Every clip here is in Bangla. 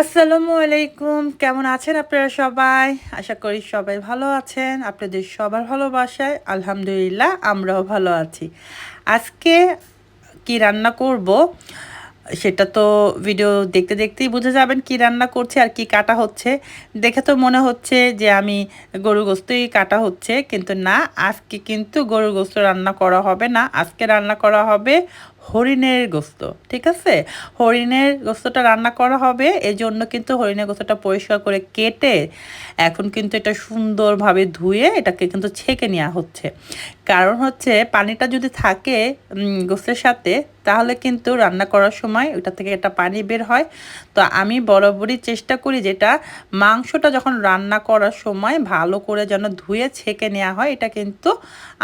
আসসালামু আলাইকুম। কেমন আছেন আপনারা সবাই? আশা করি সবাই ভালো আছেন। আপনাদের সবার ভালোবাসায় আলহামদুলিল্লাহ আমরাও ভালো আছি। আজকে কি রান্না করব? সেটা তো ভিডিও দেখতে দেখতেই বুঝে যাবেন কি রান্না করছে আর কি কাটা হচ্ছে। দেখে তো মনে হচ্ছে যে আমি গরু গোস্তই কাটা হচ্ছে, কিন্তু না, আজকে কিন্তু গরুর গোস্ত রান্না করা হবে না। আজকে রান্না করা হবে হরিণের গোস্ত, ঠিক আছে? হরিণের গোস্তটা রান্না করা হবে এই জন্য কিন্তু হরিণের গোস্তটা পরিষ্কার করে কেটে এখন কিন্তু এটা সুন্দরভাবে ধুয়ে এটাকে কিন্তু ছেঁকে নেওয়া হচ্ছে। কারণ হচ্ছে পানিটা যদি থাকে গোস্তের সাথে, তাহলে কিন্তু রান্না করার সময় ওটা থেকে একটা পানি বের হয়। তো আমি বরাবরই চেষ্টা করি যেটা মাংসটা যখন রান্না করার সময় ভালো করে যেন ধুয়ে ছেঁকে নেওয়া হয়, এটা কিন্তু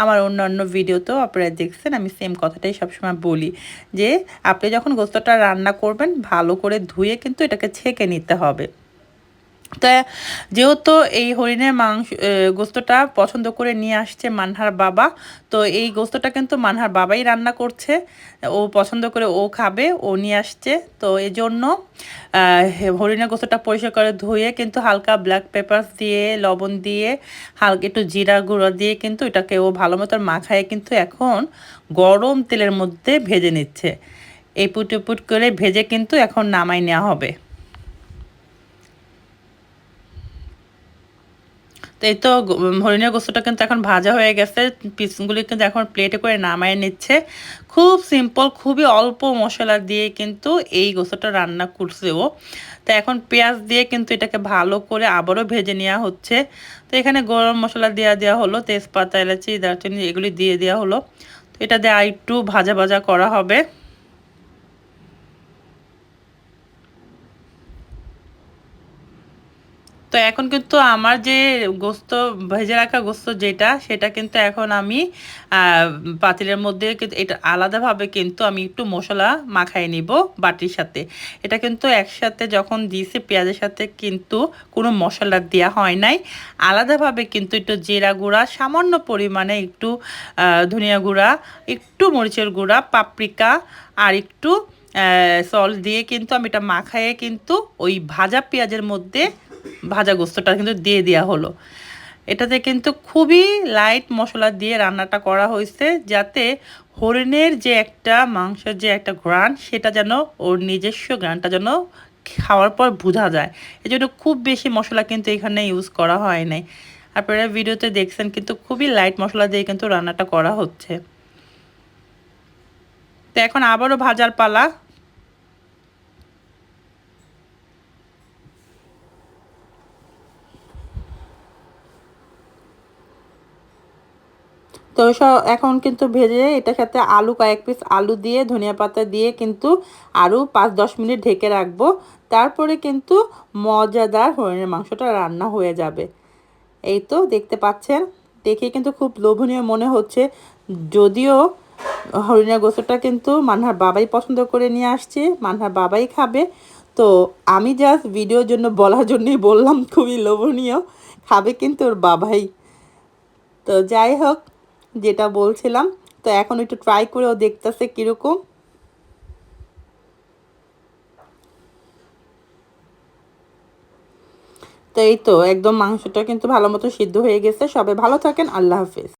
আমার অন্যান্য ভিডিওতেও আপনারা দেখছেন, আমি সেম কথাটাই সবসময় বলি। যে আপনি যখন গোস্তটা রান্না করবেন ভালো করে ধুয়ে কিন্তু এটাকে ছেঁকে নিতে হবে। তা যেহেতু এই হরিণের মাংস গোস্তটা পছন্দ করে নিয়ে আসছে মানহার বাবা, তো এই গোস্তটা কিন্তু মানহার বাবাই রান্না করছে। ও পছন্দ করে ও খাবে, ও নিয়ে আসছে। তো এই জন্য হরিণের গোস্তটা পরিষ্কার করে ধুয়ে কিন্তু হালকা ব্ল্যাক পেপার দিয়ে, লবণ দিয়ে, হালকা একটু জিরা গুঁড়ো দিয়ে কিন্তু এটাকে ও ভালো মতো মাখায় কিন্তু এখন গরম তেলের মধ্যে ভেজে নিচ্ছে। এই পুট করে ভেজে কিন্তু এখন নামাই নেওয়া হবে। তো এই তো হরিণের গোস্তটা কিন্তু এখন ভাজা হয়ে গেছে, পিসগুলি কিন্তু এখন প্লেটে করে নামায় নিচ্ছে। খুব সিম্পল খুবই অল্প মশলা দিয়ে কিন্তু এই গোস্তটা রান্না করছে ও। তো এখন পেঁয়াজ দিয়ে কিন্তু এটাকে ভালো করে আবারও ভেজে নেওয়া হচ্ছে। তো এখানে গরম মশলা দেওয়া দেওয়া হলো, তেজপাতা, এলাচি, দারচিনি, এগুলি দিয়ে দেওয়া হলো। তো এটা দিয়ে আরেকটু ভাজা ভাজা করা হবে। তো এখন কিন্তু আমার যে গোস্ত, ভেজে রাখা গোস্ত যেটা, সেটা কিন্তু এখন আমি পাতিলের মধ্যে কিন্তু এটা আলাদাভাবে কিন্তু আমি একটু মশলা মাখাই নিব বাটির সাথে। এটা কিন্তু একসাথে যখন দিয়েছি, পেঁয়াজের সাথে কিন্তু কোনো মশলা দেওয়া হয় নাই। আলাদাভাবে কিন্তু একটু জিরা গুঁড়া, সামান্য পরিমাণে একটু ধনিয়া গুঁড়া, একটু মরিচের গুঁড়া, পাপরিকা আর একটু সল দিয়ে কিন্তু আমি এটা মাখাইয়ে কিন্তু ওই ভাজা পেঁয়াজের মধ্যে ভাজা গোস্তটা কিন্তু দিয়ে দেওয়া হলো। এটাতে কিন্তু খুবই লাইট মশলা দিয়ে রান্নাটা করা হয়েছে, যাতে হরিণের যে একটা মাংসের যে একটা গ্রান সেটা যেন ওর নিজস্ব গ্রানটা যেন খাওয়ার পর বোঝা যায়। এই জন্য খুব বেশি মশলা কিন্তু এখানে ইউজ করা হয় নাই। আপনারা ভিডিওতে দেখছেন কিন্তু খুবই লাইট মশলা দিয়ে কিন্তু রান্নাটা করা হচ্ছে। তো এখন আবারও ভাজার পালা। তো এখন কিন্তু ভেজে এটার সাথে আলু কয়েক পিস আলু দিয়ে, ধনিয়া পাতা দিয়ে কিন্তু আরও পাঁচ দশ মিনিট ঢেকে রাখব। তারপরে কিন্তু মজাদার হরিণের মাংসটা রান্না হয়ে যাবে। এই তো দেখতে পাচ্ছেন, দেখে কিন্তু খুব লোভনীয় মনে হচ্ছে। যদিও হরিণের গোস্তটা কিন্তু মানহার বাবাই পছন্দ করে নিয়ে আসছে মানহার বাবাই খাবে। তো আমি জাস্ট ভিডিওর জন্য বলার জন্যই বললাম, খুবই লোভনীয়। খাবে কিন্তু ওর বাবাই। তো যাই হোক যেটা বলছিলাম, তো এখন একটু ট্রাই করেও দেখতেছে কীরকম। তো এই তো, একদম মাংসটা কিন্তু ভালো মতো সিদ্ধ হয়ে গেছে। সবাই ভালো থাকেন, আল্লাহ হাফিজ।